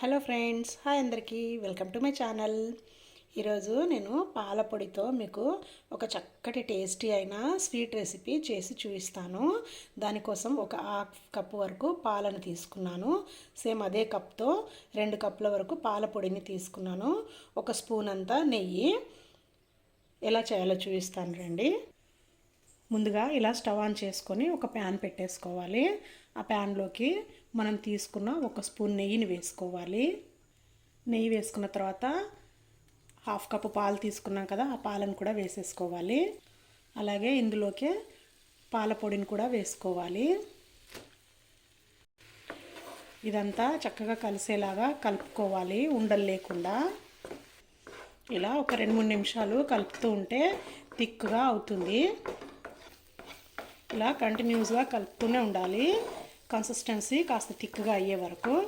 Hello friends hi అందరికీ. Welcome to my channel. ఈరోజు నేను పాల పొడితో మీకు ఒక చక్కటి టేస్టీ అయిన స్వీట్ రెసిపీ చేసి చూపిస్తాను. దానికోసం ఒక హాఫ్ కప్ వరకు పాలను తీసుకున్నాను. సేమ్ అదే కప్తో రెండు కప్పుల వరకు పాల పొడిని తీసుకున్నాను. ఒక స్పూన్ అంతా నెయ్యి. ఎలా చేయాలో చూపిస్తాను రండి. ముందుగా ఇలా స్టవ్ ఆన్ చేసుకొని ఒక ప్యాన్ పెట్టేసుకోవాలి. ఆ ప్యాన్లోకి మనం తీసుకున్న ఒక స్పూన్ నెయ్యిని వేసుకోవాలి. నెయ్యి వేసుకున్న తర్వాత హాఫ్ కప్ పాలు తీసుకున్నాం కదా ఆ పాలను కూడా వేసేసుకోవాలి. అలాగే ఇందులోకి పాల పొడిని కూడా వేసుకోవాలి. ఇదంతా చక్కగా కలిసేలాగా కలుపుకోవాలి ఉండలు లేకుండా. ఇలా ఒక రెండు మూడు నిమిషాలు కలుపుతూ ఉంటే థిక్గా అవుతుంది. ఇలా కంటిన్యూస్గా కలుపుతూనే ఉండాలి. కన్సిస్టెన్సీ కాస్త థిక్గా అయ్యే వరకు.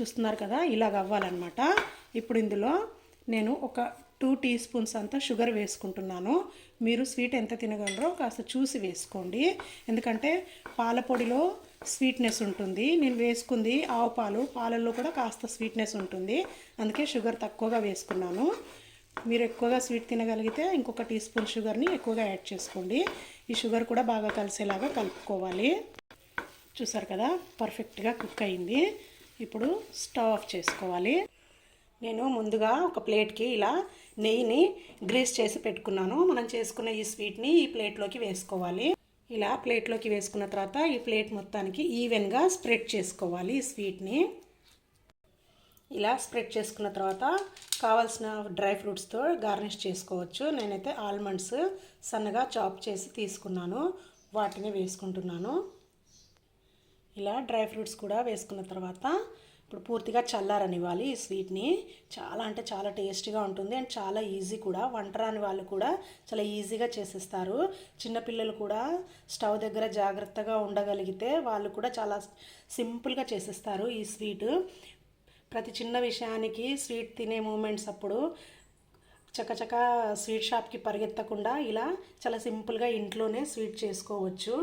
చూస్తున్నారు కదా ఇలాగ అవ్వాలన్నమాట. ఇప్పుడు ఇందులో నేను ఒక టూ టీ స్పూన్స్ అంతా షుగర్ వేసుకుంటున్నాను. మీరు స్వీట్ ఎంత తినగలరో కాస్త చూసి వేసుకోండి. ఎందుకంటే పాలపొడిలో స్వీట్నెస్ ఉంటుంది. నేను వేసుకుంది ఆవు పాలు పాలల్లో కూడా కాస్త స్వీట్నెస్ ఉంటుంది. అందుకే షుగర్ తక్కువగా వేసుకున్నాను. మీరు ఎక్కువగా స్వీట్ తినగలిగితే ఇంకొక టీ స్పూన్ షుగర్ని ఎక్కువగా యాడ్ చేసుకోండి. ఈ షుగర్ కూడా బాగా కలిసేలాగా కలుపుకోవాలి. చూసారు కదా పర్ఫెక్ట్గా కుక్ అయింది. ఇప్పుడు స్టవ్ ఆఫ్ చేసుకోవాలి. నేను ముందుగా ఒక ప్లేట్కి ఇలా నెయ్యిని గ్రీస్ చేసి పెట్టుకున్నాను. మనం చేసుకున్న ఈ స్వీట్ని ఈ ప్లేట్లోకి వేసుకోవాలి. ఇలా ప్లేట్లోకి వేసుకున్న తర్వాత ఈ ప్లేట్ మొత్తానికి ఈవెన్గా స్ప్రెడ్ చేసుకోవాలి ఈ స్వీట్ని. ఇలా స్ప్రెడ్ చేసుకున్న తర్వాత కావాల్సిన డ్రై ఫ్రూట్స్తో గార్నిష్ చేసుకోవచ్చు. నేనైతే ఆల్మండ్స్ సన్నగా చాప్ చేసి తీసుకున్నాను. వాటిని వేసుకుంటున్నాను. ఇలా డ్రై ఫ్రూట్స్ కూడా వేసుకున్న తర్వాత ఇప్పుడు పూర్తిగా చల్లారనివ్వాలి ఈ స్వీట్ని. చాలా అంటే చాలా టేస్టీగా ఉంటుంది అండ్ చాలా ఈజీ కూడా. వంట రాని వాళ్ళు కూడా చాలా ఈజీగా చేసేస్తారు. చిన్నపిల్లలు కూడా స్టవ్ దగ్గర జాగ్రత్తగా ఉండగలిగితే వాళ్ళు కూడా చాలా సింపుల్గా చేసేస్తారు ఈ స్వీట్. ప్రతి చిన్న విషయానికి స్వీట్ తినే మూమెంట్స్ అప్పుడు చకచక స్వీట్ షాప్కి పరిగెత్తకుండా ఇలా చాలా సింపుల్గా ఇంట్లోనే స్వీట్ చేసుకోవచ్చు.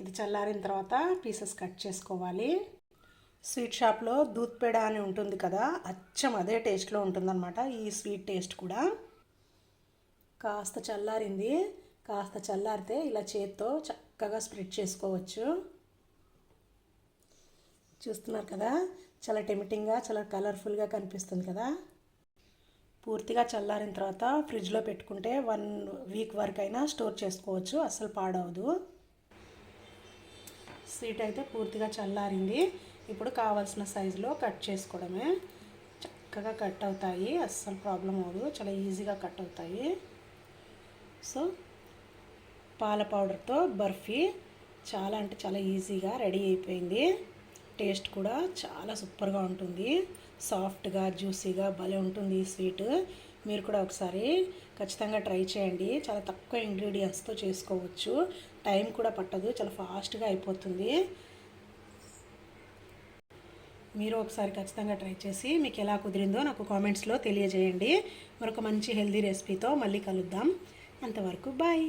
ఇది చల్లారిన తర్వాత పీసెస్ కట్ చేసుకోవాలి. స్వీట్ షాప్లో దూత్ పేడ అని ఉంటుంది కదా అచ్చం అదే టేస్ట్లో ఉంటుందన్నమాట ఈ స్వీట్ టేస్ట్ కూడా. కాస్త చల్లారింది కాస్త చల్లారితే ఇలా చేత్తో చక్కగా స్ప్రెడ్ చేసుకోవచ్చు. చూస్తున్నారు కదా? చాలా టెమిటింగ్గా చాలా కలర్ఫుల్గా కనిపిస్తుంది కదా? పూర్తిగా చల్లారిన తర్వాత ఫ్రిడ్జ్లో పెట్టుకుంటే వన్ వీక్ వరకు అయినా స్టోర్ చేసుకోవచ్చు అస్సలు పాడవదు. స్వీట్ అయితే పూర్తిగా చల్లారింది. ఇప్పుడు కావాల్సిన సైజులో కట్ చేసుకోవడమే. చక్కగా కట్ అవుతాయి అస్సలు ప్రాబ్లం అవ్వదు. చాలా ఈజీగా కట్ అవుతాయి. సో పాల పౌడర్తో బర్ఫీ చాలా అంటే చాలా ఈజీగా రెడీ అయిపోయింది. టేస్ట్ కూడా చాలా సూపర్గా ఉంటుంది. సాఫ్ట్గా జ్యూసీగా భలే ఉంటుంది ఈ స్వీట్. మీరు కూడా ఒకసారి ఖచ్చితంగా ట్రై చేయండి. చాలా తక్కువ ఇంగ్రీడియంట్స్తో చేసుకోవచ్చు. టైం కూడా పట్టదు చాలా ఫాస్ట్గా అయిపోతుంది. మీరు ఒకసారి ఖచ్చితంగా ట్రై చేసి మీకు ఎలా కుదిరిందో నాకు కామెంట్స్లో తెలియజేయండి. మరొక మంచి హెల్దీ రెసిపీతో మళ్ళీ కలుద్దాం. అంతవరకు బాయ్!